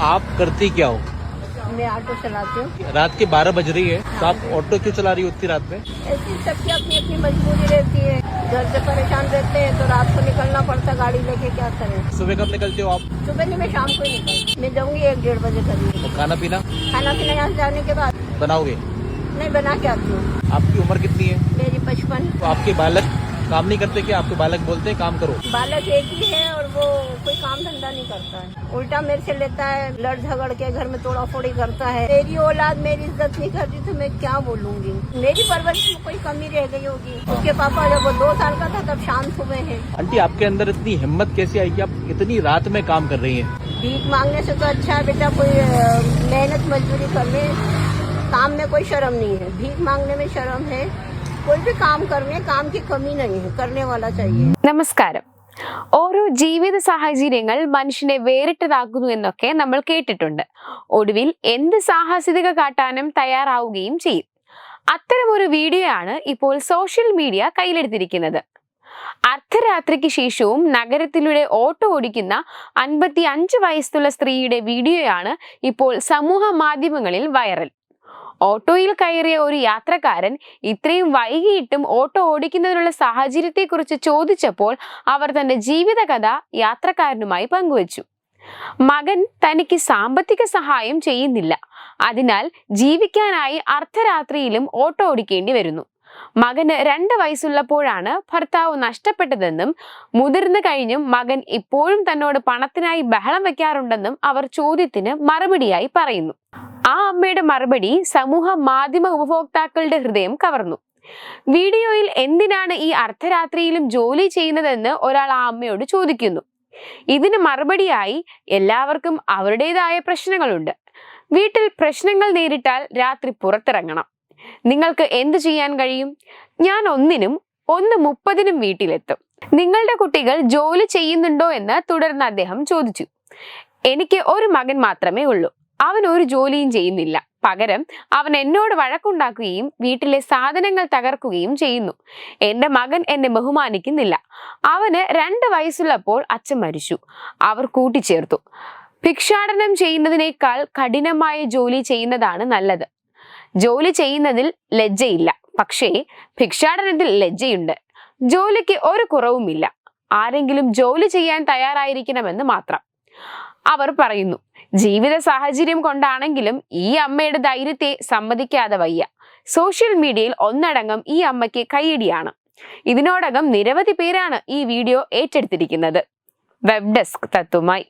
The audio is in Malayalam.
आप करती क्या हो? मैं ऑटो चलाती हूँ। रात के बारह बज रही है तो आप ऑटो क्यों चला रही हो उतनी रात में? ऐसी सबकी अपनी अपनी मजबूरी रहती है। घर से परेशान रहते हैं तो रात को निकलना पड़ता गाड़ी लेके क्या करें? सुबह कब निकलते हो आप? सुबह नहीं मैं शाम को ही निकलती मैं जाऊँगी एक डेढ़ बजे करीब। और खाना पीना? खाना पीना यहाँ जाने के बाद। बनाओगे? नहीं बना के आती हूँ। आपकी उम्र कितनी है? मेरी बचपन तो आपके बालक? काम नहीं करते कि आपके बालक बोलते हैं काम करो. बालक एक ही है और वो कोई काम धंधा नहीं करता है। उल्टा मेरे से लेता है लड़ झगड़ के घर में तोड़ा फोड़ी करता है। मेरी औलाद मेरी इज़्ज़त नहीं करती तो मैं क्या बोलूँगी? मेरी परवरिश में कोई कमी रह गई होगी। उसके पापा जब वो दो साल का था तब शांत हुए हैं। आंटी आपके अंदर इतनी हिम्मत कैसे आई कि आप इतनी रात में काम कर रही है? भीख मांगने से तो अच्छा है बेटा कोई मेहनत मजदूरी कर ले काम में कोई शर्म नहीं है। भीख मांगने में शर्म है कोई भी काम करने काम की कमी नहीं है करने वाला चाहिए നമസ്കാരം ഓരോ ജീവിത സാഹചര്യങ്ങൾ മനുഷ്യനെ വേറിട്ടതാക്കുന്നു എന്നൊക്കെ നമ്മൾ കേട്ടിട്ടുണ്ട് ഒടുവിൽ എന്ത് സാഹസികത കാട്ടാനും തയ്യാറാവുകയും ചെയ്യും അത്തരമൊരു വീഡിയോ ആണ് ഇപ്പോൾ സോഷ്യൽ മീഡിയ കയ്യിലെടുത്തിരിക്കുന്നത് അർദ്ധരാത്രിക്ക് ശേഷവും നഗരത്തിലൂടെ ഓട്ടോ ഓടിക്കുന്ന അൻപത്തി അഞ്ച് വയസ്സുള്ള സ്ത്രീയുടെ വീഡിയോയാണ് ഇപ്പോൾ സമൂഹ മാധ്യമങ്ങളിൽ വൈറൽ ഓട്ടോയിൽ കയറിയ ഒരു യാത്രക്കാരൻ ഇത്രയും വൈകിയിട്ടും ഓട്ടോ ഓടിക്കുന്നതിനുള്ള സാഹചര്യത്തെക്കുറിച്ച് ചോദിച്ചപ്പോൾ അവർ തന്റെ ജീവിതകഥ യാത്രക്കാരനുമായി പങ്കുവച്ചു. മകൻ തനിക്ക് സാമ്പത്തിക സഹായം ചെയ്യുന്നില്ല. അതിനാൽ ജീവിക്കാനായി അർദ്ധരാത്രിയിലും ഓട്ടോ ഓടിക്കേണ്ടി വരുന്നു. മകന് രണ്ട് വയസ്സുള്ളപ്പോഴാണ് ഭർത്താവ് നഷ്ടപ്പെട്ടതെന്നും മുതിർന്നു കഴിഞ്ഞും മകൻ ഇപ്പോഴും തന്നോട് പണത്തിനായി ബഹളം വെക്കാറുണ്ടെന്നും അവർ ചോദ്യത്തിന് മറുപടിയായി പറയുന്നു. ആ അമ്മയുടെ മറുപടി സമൂഹ മാധ്യമ ഉപഭോക്താക്കളുടെ ഹൃദയം കവർന്നു. വീഡിയോയിൽ എന്തിനാണ് ഈ അർദ്ധരാത്രിയിലും ജോലി ചെയ്യുന്നതെന്ന് ഒരാൾ ആ അമ്മയോട് ചോദിക്കുന്നു. ഇതിന് മറുപടിയായി എല്ലാവർക്കും അവരുടേതായ പ്രശ്നങ്ങളുണ്ട്. വീട്ടിൽ പ്രശ്നങ്ങൾ നേരിട്ടാൽ രാത്രി പുറത്തിറങ്ങണം. നിങ്ങൾക്ക് എന്തു ചെയ്യാൻ കഴിയും? ഞാൻ ഒന്നിനും ഒന്ന് മുപ്പതിനും വീട്ടിലെത്തും. നിങ്ങളുടെ കുട്ടികൾ ജോലി ചെയ്യുന്നുണ്ടോ എന്ന് തുടർന്ന് അദ്ദേഹം ചോദിച്ചു. എനിക്ക് ഒരു മകൻ മാത്രമേ ഉള്ളൂ. അവൻ ഒരു ജോലിയും ചെയ്യുന്നില്ല. പകരം അവൻ എന്നോട് വഴക്കുണ്ടാക്കുകയും വീട്ടിലെ സാധനങ്ങൾ തകർക്കുകയും ചെയ്യുന്നു. എന്റെ മകൻ എന്നെ ബഹുമാനിക്കുന്നില്ല. അവന് രണ്ട് വയസ്സുള്ളപ്പോൾ അച്ഛൻ മരിച്ചു. അവർ കൂട്ടിച്ചേർത്തു. ഭിക്ഷാടനം ചെയ്യുന്നതിനേക്കാൾ കഠിനമായ ജോലി ചെയ്യുന്നതാണ് നല്ലത്. ജോലി ചെയ്യുന്നതിൽ ലജ്ജയില്ല. പക്ഷേ ഭിക്ഷാടനത്തിൽ ലജ്ജയുണ്ട്. ജോലിക്ക് ഒരു കുറവുമില്ല. ആരെങ്കിലും ജോലി ചെയ്യാൻ തയ്യാറായിരിക്കണമെന്ന് മാത്രം. അവർ പറയുന്നു ജീവിത സാഹചര്യം കൊണ്ടാണെങ്കിലും ഈ അമ്മയുടെ ധൈര്യത്തെ സമ്മതിക്കാതെ വയ്യ. സോഷ്യൽ മീഡിയയിൽ ഒന്നടങ്കം ഈ അമ്മയ്ക്ക് കൈയടിയാണ് ഇതിനോടകം നിരവധി പേരാണ് ഈ വീഡിയോ ഏറ്റെടുത്തിരിക്കുന്നത്. Web desk തത്തുമായി